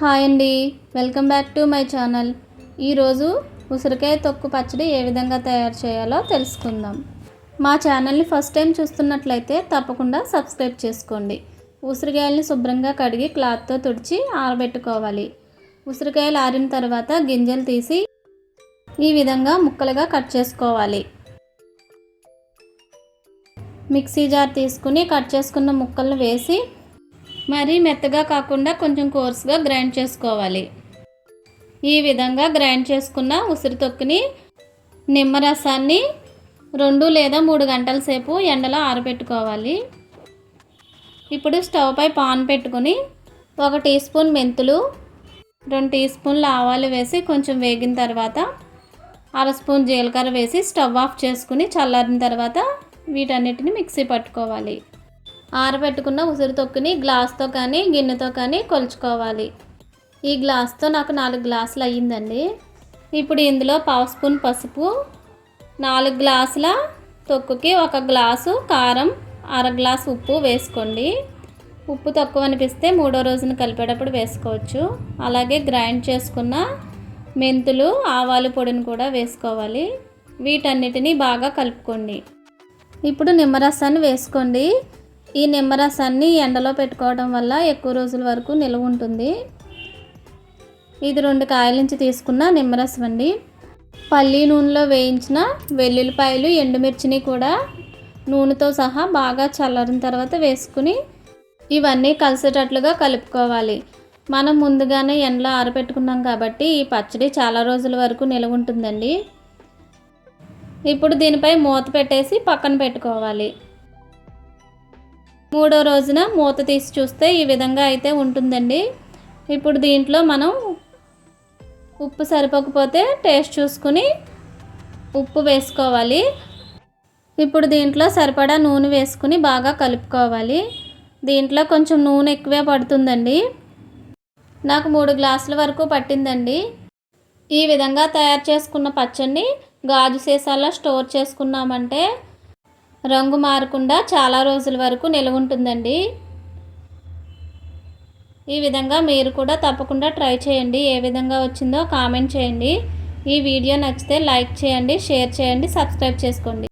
Hi అండి. Welcome back to my channel. ఈరోజు ఉసిరికాయ తొక్కు పచ్చడి ఏ విధంగా తయారు చేయాలో తెలుసుకుందాం. మా ఛానల్ని ఫస్ట్ టైం చూస్తున్నట్లయితే తప్పకుండా సబ్స్క్రైబ్ చేసుకోండి. ఉసిరికాయల్ని శుభ్రంగా కడిగి క్లాత్తో తుడిచి ఆరబెట్టుకోవాలి. ఉసిరికాయలు ఆరిన తర్వాత గింజలు తీసి ఈ విధంగా ముక్కలుగా కట్ చేసుకోవాలి. మిక్సీ జార్ తీసుకుని కట్ చేసుకున్న ముక్కలను వేసి మరీ మెత్తగా కాకుండా కొంచెం కోర్స్గా గ్రైండ్ చేసుకోవాలి. ఈ విధంగా గ్రైండ్ చేసుకున్న ఉసిరి తొక్కుని నిమ్మరసాన్ని రెండు లేదా మూడు గంటల సేపు ఎండలో ఆరబెట్టుకోవాలి. ఇప్పుడు స్టవ్ పై పాన్ పెట్టుకొని ఒక టీ స్పూన్ మెంతులు రెండు టీ స్పూన్లు ఆవాలు వేసి కొంచెం వేగిన తర్వాత అర స్పూన్ జీలకర్ర వేసి స్టవ్ ఆఫ్ చేసుకుని చల్లారిన తర్వాత వీటన్నిటిని మిక్సీ పట్టుకోవాలి. ఆరబెట్టుకున్న ఉసిరి తొక్కుని గ్లాస్తో కానీ గిన్నెతో కానీ కొలుచుకోవాలి. ఈ గ్లాస్తో నాకు నాలుగు గ్లాసులు అయ్యిందండి. ఇప్పుడు ఇందులో పావు స్పూన్ పసుపు నాలుగు గ్లాసుల తొక్కుకి ఒక గ్లాసు కారం అర గ్లాసు ఉప్పు వేసుకోండి. ఉప్పు తక్కువ అనిపిస్తే మూడో రోజున కలిపేటప్పుడు వేసుకోవచ్చు. అలాగే గ్రైండ్ చేసుకున్న మెంతులు ఆవాలు పొడిని కూడా వేసుకోవాలి. వీటన్నిటిని బాగా కలుపుకోండి. ఇప్పుడు నిమ్మరసాన్ని వేసుకోండి. ఈ నిమ్మరసాన్ని ఎండలో పెట్టుకోవడం వల్ల ఎక్కువ రోజుల వరకు నిల్వ ఉంటుంది. ఇది రెండు కాయల నుంచి తీసుకున్న నిమ్మరసం అండి. పల్లి నూనెలో వేయించిన వెల్లుల్లిపాయలు ఎండుమిర్చిని కూడా నూనెతో సహా బాగా చల్లారిన తర్వాత వేసుకుని ఇవన్నీ కలిసేటట్లుగా కలుపుకోవాలి. మనం ముందుగానే ఎండలో ఆరబెట్టుకున్నాం కాబట్టి ఈ పచ్చడి చాలా రోజుల వరకు నిల్వ ఉంటుందండి. ఇప్పుడు దీనిపై మూత పెట్టేసి పక్కన పెట్టుకోవాలి. మూడో రోజున మూత తీసి చూస్తే ఈ విధంగా అయితే ఉంటుందండి. ఇప్పుడు దీంట్లో మనం ఉప్పు సరిపోకపోతే టేస్ట్ చూసుకుని ఉప్పు వేసుకోవాలి. ఇప్పుడు దీంట్లో సరిపడా నూనె వేసుకుని బాగా కలుపుకోవాలి. దీంట్లో కొంచెం నూనె ఎక్కువే పడుతుందండి. నాకు మూడు గ్లాసుల వరకు పట్టిందండి. ఈ విధంగా తయారు చేసుకున్న పచ్చడిని గాజు సీసాల్లో స్టోర్ చేసుకున్నామంటే రంగు మారకుండా చాలా రోజుల వరకు నిల్వ ఉంటుందండి. ఈ విధంగా మీరు కూడా తప్పకుండా ట్రై చేయండి. ఏ విధంగా వచ్చిందో కామెంట్ చేయండి. ఈ వీడియో నచ్చితే లైక్ చేయండి షేర్ చేయండి సబ్స్క్రైబ్ చేసుకోండి.